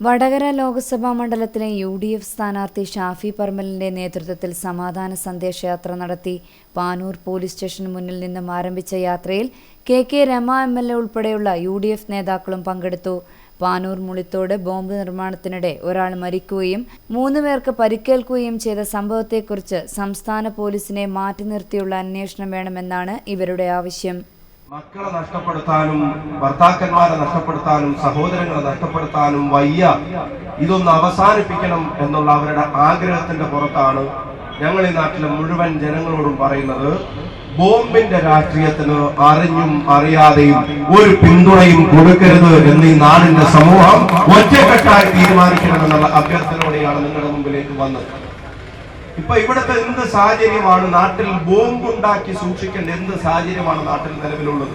വടകര ലോക്സഭാ മണ്ഡലത്തിലെ U D F സ്ഥാനാർത്ഥി ഷാഫി പർമലിന്റെ നേതൃത്വത്തിൽ സമാധാന സന്ദേശയാത്ര നടത്തി. പാനൂർ പോലീസ് സ്റ്റേഷന് മുന്നിൽ നിന്നും ആരംഭിച്ച യാത്രയിൽ K K Rema M L A ഉൾപ്പെടെയുള്ള യു ഡി എഫ് നേതാക്കളും പങ്കെടുത്തു. പാനൂർ മുളിത്തോട് ബോംബ് നിർമ്മാണത്തിനിടെ ഒരാൾ മരിക്കുകയും മൂന്ന് പേർക്ക് പരിക്കേൽക്കുകയും ചെയ്ത സംഭവത്തെക്കുറിച്ച് സംസ്ഥാന പോലീസിനെ മാറ്റി നിർത്തിയുള്ള അന്വേഷണം വേണമെന്നാണ് ഇവരുടെ ആവശ്യം. മക്കളെ നഷ്ടപ്പെടുത്താനും ഭർത്താക്കന്മാരെ നഷ്ടപ്പെടുത്താനും സഹോദരങ്ങളെ നഷ്ടപ്പെടുത്താനും വയ്യ. ഇതൊന്ന് അവസാനിപ്പിക്കണം എന്നുള്ള അവരുടെ ആഗ്രഹത്തിന്റെ പുറത്താണ് ഞങ്ങൾ ഈ നാട്ടിലെ മുഴുവൻ ജനങ്ങളോടും പറയുന്നത്. ബോംബിന്റെ രാഷ്ട്രീയത്തിന് അറിഞ്ഞും അറിയാതെയും ഒരു പിന്തുണയും കൊടുക്കരുത് എന്ന് ഈ നാടിന്റെ സമൂഹം ഒറ്റക്കെട്ടായി തീരുമാനിക്കണമെന്നുള്ള അഭ്യർത്ഥനയോടെയാണ് നിങ്ങളുടെ മുമ്പിലേക്ക് വന്നത്. ഇപ്പൊ ഇവിടുത്തെ എന്ത് സാഹചര്യമാണ് നാട്ടിൽ ബോംബ് ഉണ്ടാക്കി സൂക്ഷിക്കേണ്ട എന്ത് സാഹചര്യമാണ് നാട്ടിൽ നിലവിലുള്ളത്?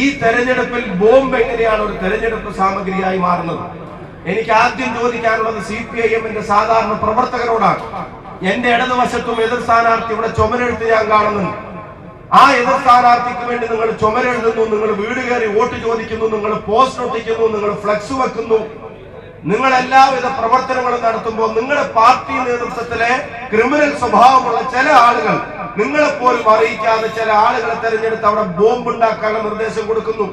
ഈ തെരഞ്ഞെടുപ്പിൽ ബോംബ് എങ്ങനെയാണ് ഒരു തെരഞ്ഞെടുപ്പ് സാമഗ്രിയായി മാറുന്നത്? എനിക്ക് ആദ്യം ചോദിക്കാനുള്ളത് സി പി ഐ എമ്മിന്റെ സാധാരണ പ്രവർത്തകരോടാണ്. എന്റെ ഇടതുവശത്തും എതിർ സ്ഥാനാർത്ഥി ഇവിടെ ചുമരെഴുത്ത് ഞാൻ കാണുന്നുണ്ട് ആ എതിർ സ്ഥാനാർത്ഥിക്ക് വേണ്ടി നിങ്ങൾ ചുമരെഴുതുന്നു നിങ്ങൾ വീട് കയറി വോട്ട് ചോദിക്കുന്നു നിങ്ങൾ പോസ്റ്റ് ഒട്ടിക്കുന്നു നിങ്ങൾ ഫ്ലക്സ് വെക്കുന്നു. നിങ്ങൾ എല്ലാവിധ പ്രവർത്തനങ്ങളും നടത്തുമ്പോൾ നിങ്ങളുടെ പാർട്ടി നേതൃത്വത്തിലെ ക്രിമിനൽ സ്വഭാവമുള്ള ചില ആളുകൾ നിങ്ങളെ പോലും അറിയിക്കാതെ ചില ആളുകളെ തെരഞ്ഞെടുത്ത് അവിടെ ബോംബ് ഉണ്ടാക്കാനുള്ള നിർദ്ദേശം കൊടുക്കുന്നു.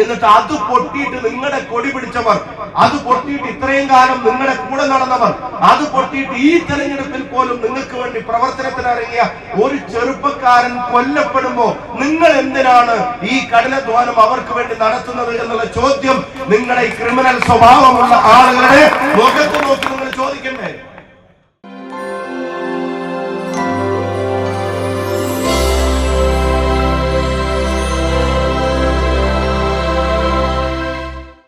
എന്നിട്ട് അത് പൊട്ടിയിട്ട് നിങ്ങളുടെ കൊടി പിടിച്ചവർ അത് പൊട്ടിയിട്ട് ഇത്രയും കാലം നിങ്ങളുടെ കൂടെ നടന്നവർ അത് പൊട്ടിയിട്ട് ഈ തെരഞ്ഞെടുപ്പിൽ പോലും നിങ്ങൾക്ക് വേണ്ടി പ്രവർത്തനത്തിന് ഇറങ്ങിയ ഒരു ചെറുപ്പക്കാരൻ കൊല്ലപ്പെടുമ്പോ നിങ്ങൾ എന്തിനാണ് ഈ കഠിനാധ്വാനം അവർക്ക് വേണ്ടി നടത്തുന്നത് എന്നുള്ള ചോദ്യം നിങ്ങളുടെ ക്രിമിനൽ സ്വഭാവമുള്ള ആളുകളുടെ മുഖത്ത് നോക്കി